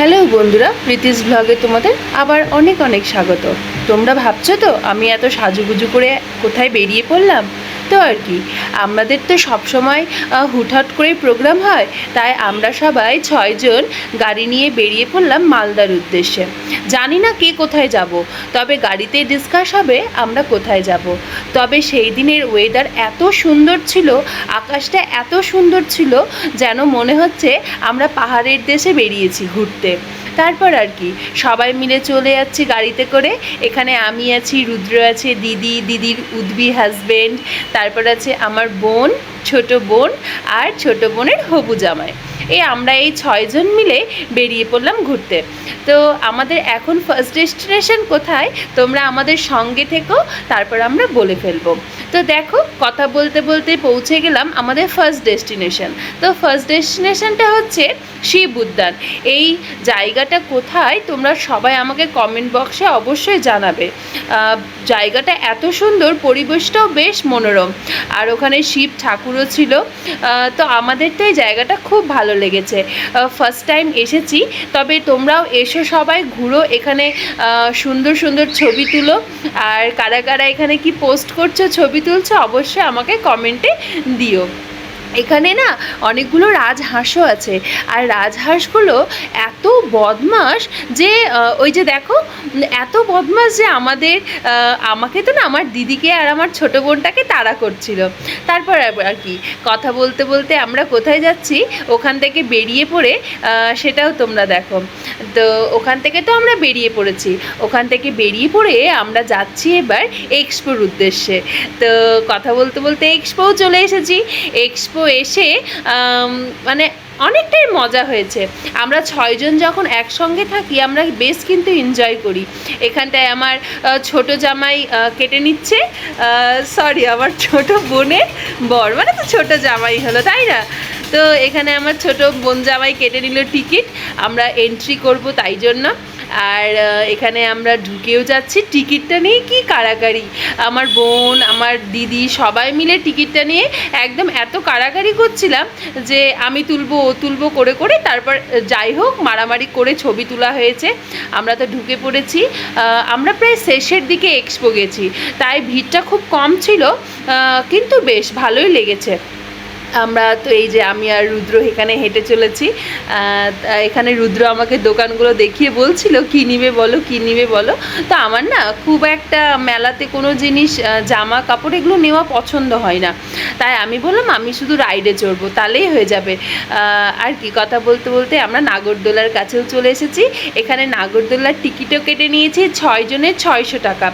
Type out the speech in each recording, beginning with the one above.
Hello বন্ধুরা, প্রীতিস ব্লগে তোমাদের আবার অনেক অনেক স্বাগত। তোমরা ভাবছ তো, আমি এত সাজুগুজু করে কোথায় বেরিয়ে পড়লাম? তো আর কি। আমাদের তো সবসময় হুটহাট করে প্রোগ্রাম হয়, তাই আমরা সবাই ছয়জন গাড়ি নিয়ে বেরিয়ে পড়লাম মালদার উদ্দেশ্যে। জানি না কে কোথায় যাব, তবে গাড়িতে ডিসকাস হবে আমরা কোথায় যাব। তবে সেই দিনের ওয়েদার এত সুন্দর ছিল, আকাশটা এত সুন্দর ছিল, যেন মনে হচ্ছে আমরা পাহাড়ের দেশে বেরিয়েছি ঘুরতে। তারপর আর কি, সবাই মিলে চলে যাচ্ছি গাড়িতে করে। এখানে আমি আছি, রুদ্র আছে, দিদি, দিদির উদ্বি হাজবেন্ড তারপর আছে আমার বোন, ছোট বোন আর ছোট বোনের হবু জামাই। এই আমরা এই ছয়জন মিলে বেরিয়ে পড়লাম ঘুরতে। তো আমাদের এখন ফার্স্ট ডেস্টিনেশন কোথায়? তোমরা আমাদের সঙ্গে থেকো, তারপর আমরা বলে ফেলব। তো দেখো, কথা বলতে বলতে পৌঁছে গেলাম আমাদের ফার্স্ট ডেস্টিনেশন তো ফার্স্ট ডেস্টিনেশনটা হচ্ছে শিব উদ্যান এই জায়গাটা কোথায় তোমরা সবাই আমাকে কমেন্ট বক্সে অবশ্যই জানাবে। জায়গাটা এত সুন্দর, পরিবেশটাও বেশ মনোরম। আর ওখানে শিব ঠাকুরও ছিল। তো আমাদের তো এই জায়গাটা খুব ভালো লেগেছে। ফার্স্ট টাইম এসেছি। তবে তোমরাও এসো সবাই, ঘুরো এখানে সুন্দর সুন্দর ছবি তুলো। আর কারা কারা এখানে কি পোস্ট করছ ছবি তুলছো অবশ্যই আমাকে কমেন্টে দিও। এখানে না অনেকগুলো রাজহাঁসও আছে। আর রাজহাঁসগুলো এত বদমাস যে ওই যে দেখো, এত বদমাস যে আমাদের আমাকে তো না আমার দিদিকে আর আমার ছোট বোনটাকে তাড়া করছিল। তারপর আর- কি, কথা বলতে বলতে আমরা কোথায় যাচ্ছি? ওখান থেকে বেরিয়ে পড়ে সেটাও তোমরা দেখো। তো ওখান থেকে তো আমরা বেরিয়ে পড়েছি। ওখান থেকে বেরিয়ে পড়ে আমরা যাচ্ছি এবার এক্সপোর উদ্দেশ্যে। তো কথা বলতে বলতে এক্সপোও চলে এসেছি। এক্সপো এসে মানে অনেকটাই মজা হয়েছে। আমরা ছয়জন যখন একসঙ্গে থাকি, আমরা বেশ কিন্তু এনজয় করি। এখানটায় আমার ছোট জামাই কেটে নিচ্ছে। সরি আমার ছোট বোনের বর মানে তো ছোট জামাই হলো, তাই না? তো এখানে আমার ছোট বোন জামাই কেটে নিল টিকিট আমরা এন্ট্রি করব তাই জন্য। আর এখানে আমরা ঢুকেও যাচ্ছি। টিকিটটা নিয়ে কি কারাকারি আমার বোন, আমার দিদি সবাই মিলে টিকিটটা নিয়ে একদম এত কারাকারি করছিলাম যে আমি তুলবো, ও তুলবো করে করে তারপর যাই হোক, মারামারি করে ছবি তোলা হয়েছে। আমরা তো ঢুকে পড়েছি। আমরা প্রায় শেষের দিকে এক্সপো গেছি। তাই ভিড়টা খুব কম ছিল কিন্তু বেশ ভালোই লেগেছে। আমরা তো এই যে আমি আর রুদ্র এখানে হেঁটে চলেছি। এখানে রুদ্র আমাকে দোকানগুলো দেখিয়ে বলছিল, কী নিবে বলো, কী নিবে বলো? তো আমার না খুব একটা মেলাতে কোনো জিনিস জামা, কাপড় এগুলো নেওয়া পছন্দ হয় না। তাই আমি বললাম, আমি শুধু রাইডে চড়বো, তাহলেই হয়ে যাবে। আর কি কথা বলতে বলতে আমরা নাগরদোলার কাছেও চলে এসেছি। এখানে নাগরদোলার টিকিটও কেটে নিয়েছি, ছয় জনের ছয়শো টাকা।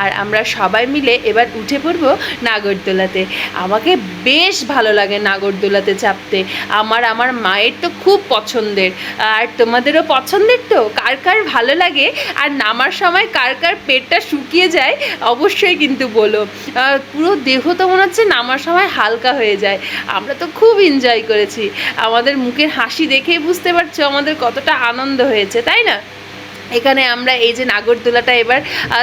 আর আমরা সবাই মিলে এবার উঠে পড়ব নাগরদোলাতে। আমাকে বেশ ভালো লাগে নাগরদোলাতে চাপতে। আমার আমার মায়ের তো খুব পছন্দের। আর তোমাদেরও পছন্দের তো? কার কার ভালো লাগে? আর নামার সময় কার কার পেটটা শুকিয়ে যায়, অবশ্যই কিন্তু বলো। পুরো দেহ তো মনে হচ্ছে নামার সময় হালকা হয়ে যায়। আমরা তো খুব এনজয় করেছি। আমাদের মুখের হাসি দেখেই বুঝতে পারছ আমাদের কতটা আনন্দ হয়েছে, তাই না? এখানে আমরা এই যে নাগরদোলাটা এবার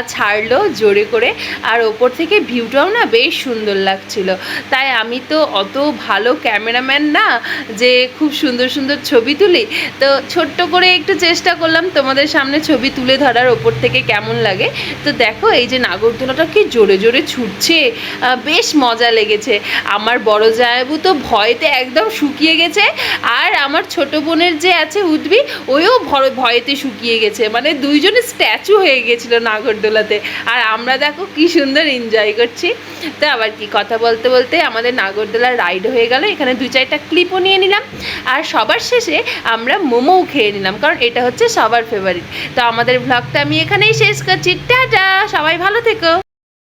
ছাড়লো জোরে করে। আর ওপর থেকে ভিউটাও না বেশ সুন্দর লাগছিল। তাই আমি তো অত ভালো ক্যামেরাম্যান না যে খুব সুন্দর সুন্দর ছবি তুলি। তো ছোট্ট করে একটু চেষ্টা করলাম তোমাদের সামনে ছবি তুলে ধরার ওপর থেকে কেমন লাগে। তো দেখো, এই যে নাগরদোলাটা কি জোরে জোরে ছুটছে বেশ মজা লেগেছে। আমার বড় জায়াবু তো ভয়েতে একদম শুকিয়ে গেছে। আর আমার ছোট বোনের যে আছে উদ্বি ওইও ভয়- ভয়েতে শুকিয়ে গেছে। মানে দুইজনে স্ট্যাচু হয়ে গেছিল নাগরদোলাতে। আর আমরা দেখো কি সুন্দর এনজয় করছি। তো আবার কি কথা বলতে বলতে আমাদের নাগরদোলা রাইড হয়ে গেল। এখানে দু চারটা ক্লিপও নিয়ে নিলাম। আর সবার শেষে আমরা মোমোও খেয়ে নিলাম, কারণ এটা হচ্ছে সবার ফেভারিট তো আমাদের ব্লগটা আমি এখানেই শেষ করছি। টাটা! সবাই ভালো থেকো!